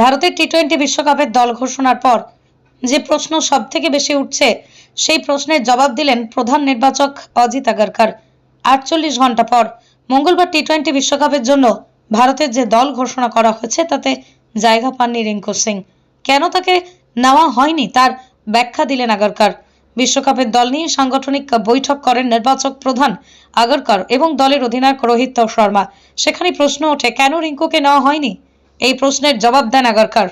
ভারতের T twenty বিশ্বকাপের দল ঘোষণার পর যে প্রশ্ন সব থেকে বেশি উঠছে, সেই প্রশ্নের জবাব দিলেন প্রধান নির্বাচক অজিত আগারকার। আটচল্লিশ ঘণ্টা পর মঙ্গলবার টি টোয়েন্টি বিশ্বকাপের জন্য ভারতের যে দল ঘোষণা করা হয়েছে, তাতে জায়গা পাননি রিঙ্কু সিং। কেন তাকে নেওয়া হয়নি তার ব্যাখ্যা দিলেন আগারকার। বিশ্বকাপের দল নিয়ে সাংগঠনিক বৈঠক করেন নির্বাচক প্রধান আগরকর এবং দলের অধিনায়ক রোহিত শর্মা। সেখানে প্রশ্ন ওঠে, কেন রিঙ্কুকে নেওয়া হয়নি? এই প্রশ্নের জবাব দেন আগরকর।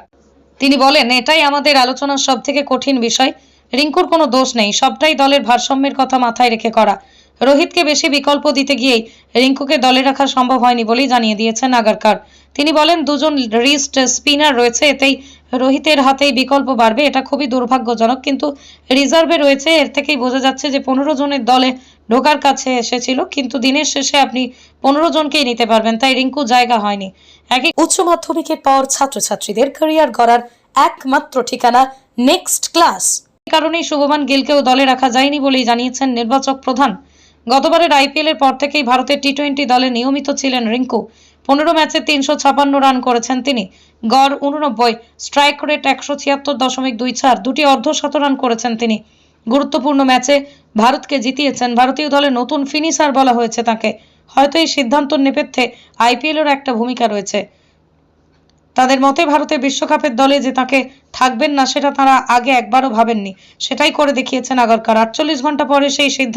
তিনি বলেন, এটাই আমাদের আলোচনার সব থেকে কঠিন বিষয়। রিঙ্কুর কোনো দোষ নেই, সবটাই দলের ভারসাম্যের কথা মাথায় রেখে করা। রোহিতকে বেশি বিকল্প দিতে গিয়েই রিঙ্কুকে দলে রাখা সম্ভব হয়নি বলেই জানিয়ে দিয়েছেন আগারকার। তিনি বলেন, দুজন রিস্ট স্পিনার রয়েছে, এতেই রোহিতের হাতেই বিকল্প বাড়বে, এটা খুবই দুর্ভাগ্যজনক, কিন্তু রিজার্ভে রয়েছে, এর থেকেই বোঝা যাচ্ছে যে পনেরো জনের দলে ঢোকার কাছে এসেছিল, কিন্তু দিনের শেষে আপনি পনেরো জনকেই নিতে পারবেন, তাই রিঙ্কু জায়গা হয়নি। একই উচ্চ মাধ্যমিকের পর ছাত্রছাত্রীদের ক্যারিয়ার গড়ার একমাত্র ঠিকানা নেক্সট ক্লাস কারণেই শুভমান গিলকেও দলে রাখা যায়নি বলেই জানিয়েছেন নির্বাচক প্রধান। গতবারের আইপিএল এর পর থেকেই ভারতের টি টোয়েন্টি দলে নিয়মিত ছিলেন রিঙ্কু। পনেরো ম্যাচে তিনশো ছাপান্ন রান করেছেন তিনি। গড় উননব্বই, স্ট্রাইক রেট একশো ছিয়াত্তর দশমিক দুই চার, দুটি অর্ধশত রান করেছেন তিনি। গুরুত্বপূর্ণ ম্যাচে ভারতকে জিতিয়েছেন ভারতীয় দলে নতুন ফিনিশার বলা হয়েছে তাকে। হয়তো এই সিদ্ধান্ত নেপথ্যে আইপিএলের একটা ভূমিকা রয়েছে। তাদের মতে ভারতে বিশ্বকাপের দলে যে তাকে থাকবেন না, সেটা তারা আগে একবারও ভাবেননি। সেটাই করে দেখিয়েছেন আগরকার। আটচল্লিশ ঘণ্টা পরে সেই সিদ্ধান্ত